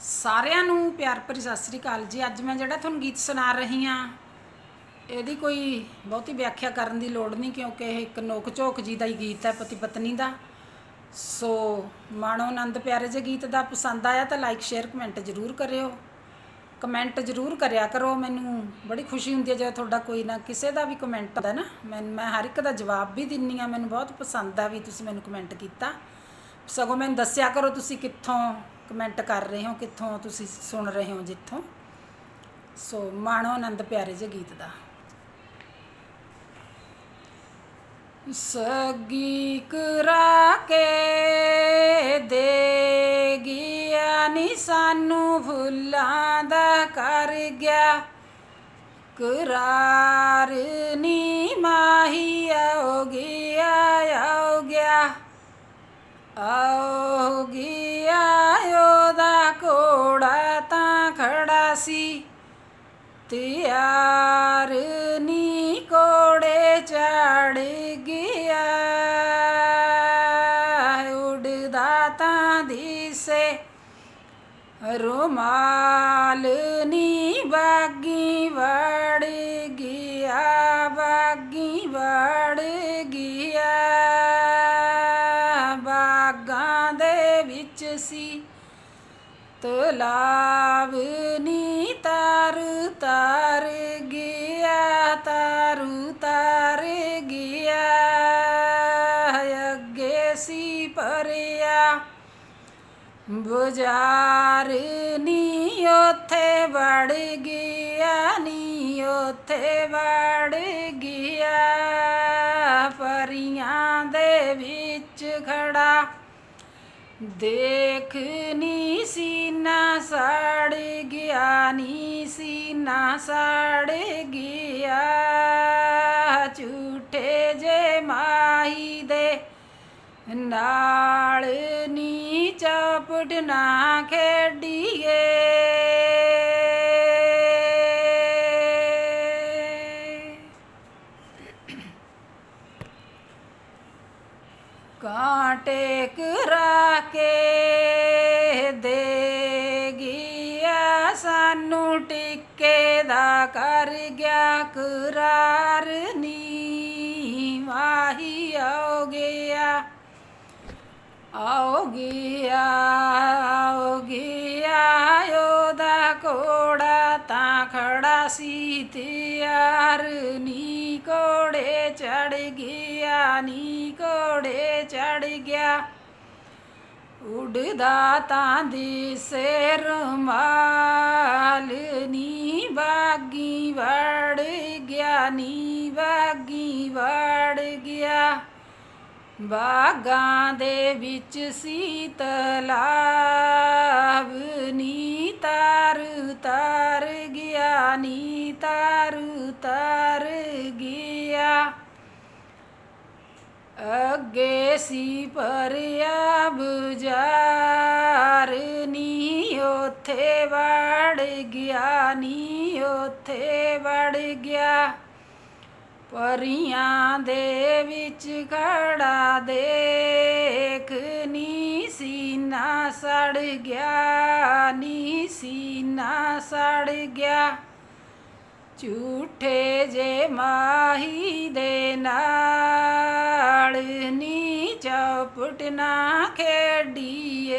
ਸਾਰਿਆਂ ਨੂੰ ਪਿਆਰ ਭਰੀ ਸਤਿ ਸ੍ਰੀ ਅਕਾਲ ਜੀ। ਅੱਜ ਮੈਂ ਜਿਹੜਾ ਤੁਹਾਨੂੰ ਗੀਤ ਸੁਣਾ ਰਹੀ ਹਾਂ, ਇਹਦੀ ਕੋਈ ਬਹੁਤੀ ਵਿਆਖਿਆ ਕਰਨ ਦੀ ਲੋੜ ਨਹੀਂ ਕਿਉਂਕਿ ਇਹ ਇੱਕ ਨੋਕ ਝੋਕ ਜੀ ਦਾ ਹੀ ਗੀਤ ਹੈ, ਪਤੀ ਪਤਨੀ ਦਾ। ਸੋ ਮਾਣੋ ਆਨੰਦ ਪਿਆਰੇ ਜੇ ਗੀਤ ਦਾ ਪਸੰਦ ਆਇਆ ਤਾਂ ਲਾਈਕ ਸ਼ੇਅਰ ਕਮੈਂਟ ਜ਼ਰੂਰ ਕਰਿਓ। ਕਮੈਂਟ ਜ਼ਰੂਰ ਕਰਿਆ ਕਰੋ। ਮੈਨੂੰ ਬੜੀ ਖੁਸ਼ੀ ਹੁੰਦੀ ਹੈ ਜਦੋਂ ਤੁਹਾਡਾ ਕੋਈ ਨਾ ਕਿਸੇ ਦਾ ਵੀ ਕਮੈਂਟ ਆਉਂਦਾ ਨਾ, ਮੈਂ ਮੈਂ ਹਰ ਇੱਕ ਦਾ ਜਵਾਬ ਵੀ ਦਿੰਨੀ ਆ ਮੈਨੂੰ ਬਹੁਤ ਪਸੰਦ ਆ ਵੀ ਤੁਸੀਂ ਮੈਨੂੰ ਕਮੈਂਟ ਕੀਤਾ। ਸਗੋਂ ਮੈਨੂੰ ਦੱਸਿਆ ਕਰੋ ਤੁਸੀਂ ਕਿੱਥੋਂ ਕਮੈਂਟ ਕਰ ਰਹੇ ਹੋ, ਕਿੱਥੋਂ ਤੁਸੀਂ ਸੁਣ ਰਹੇ ਹੋ, ਜਿੱਥੋਂ? ਸੋ ਮਾਣੋ ਆਨੰਦ ਪਿਆਰੇ ਜੇ ਗੀਤ ਦਾ। ਸਗੀ ਕਰਾ ਕੇ ਦੇ ਗਿਆ ਨੀ ਸਾਨੂੰ ਫੁੱਲਾਂ ਦਾ ਕਰ ਗਿਆ। ਕਰਾਰ ਨੀ ਮਾਹੀ ਆਓ ਗਿਆ ਆਓ ਗਿਆ। ਆਓ ਗਿਆ ਖੜਾ ਸੀ। ਤਿਆਰ ਨੀ ਕੋੜੇ ਚੜ ਗਿਆ। ਉਡਦਾ ਤਾਂ ਦਿਸੇ। ਰੁਮਾਲ ਨੀ ਬਾਗੀ ਵੜ ਗਿਆ ਬਾਗੀ ਵੜ ਗਿਆ। ਤਲਾਬ ਨੀ ਤਾਰ ਤਾਰ ਗਿਆ, ਤਾਰੂ ਤਾਰ ਗਿਆ। ਅੱਗੇ ਸੀ ਪਰਿਆ ਬਜ਼ਾਰ ਨੀ ਉਥੇ ਵੜ ਗਿਆ, ਨੀ ਉਥੇ ਵੜ ਗਿਆ। ਪਰੀਆਂ ਦੇ ਵਿੱਚ ਖੜਾ ਦੇਖ ਨੀ ਸੀਨਾ ਸੜ ਗਿਆ, ਨੀ ਸੀਨਾ ਸੜ ਗਿਆ। ਝੂਠੇ ਜੇ ਮਾਹੀ ਦੇ ਨਾਲ ਨੀ ਚਪਟ ਨਾ ਖੇਡੀਏ। ਕਾਂਟੇ ਕਰਾ ਕੇ ਦੇ ਗਿਆ ਸਾਨੂੰ ਟਿੱਕੇ ਦਾ ਕਰ ਗਿਆ, ਕਰਾਰ ਨੀ ਵਾਹੀ ਆਓ ਗਿਆ ਆਓ ਗਿਆ ਆਓ ਗਿਆ ਉਹਦਾ ਕੋੜਾ ਖੜਾ ਸੀ ਤਿਆਰ ਨੀ ਕੋੜੇ ਚੜ ਗਿਆ, ਨੀ ਕੋੜੇ ਚੜ ਗਿਆ। ਉਡਦਾ ਤਾਂ ਦਿਸੇ ਰੁਮਾਲ ਨੀ ਬਾਗੀ ਵੜ ਗਿਆ, ਨੀ ਬਾਗੀ ਵੜ ਗਿਆ। ਬਾਗਾਂ ਦੇ ਵਿੱਚ ਸੀ ਤਲਾਬ ਨੀ ਤਾਰ ਤਾਰ ਗਿਆ। ਨੀ ਤਾਰ ਤਰ ਗਿਆ। ਅੱਗੇ ਸੀ ਪਰਿਆ ਬਜ਼ਾਰ ਨੀ ਉਥੇ ਵੜ ਗਿਆ, ਨੀ ਉਥੇ ਵੜ ਗਿਆ। ਪਰੀਆਂ ਦੇ ਵਿੱਚ ਖੜਾ ਦੇਖ, ਨੀ ਸੀਨਾ ਸੜ ਗਿਆ, ਨੀ ਸੀਨਾ ਸੜ ਗਿਆ। ਝੂਠੇ ਜੇ ਮਾਹੀ ਦੇ ਨਾਲ ਨੀ ਚਪਟ ਨਾ ਖੇਡੀਏ।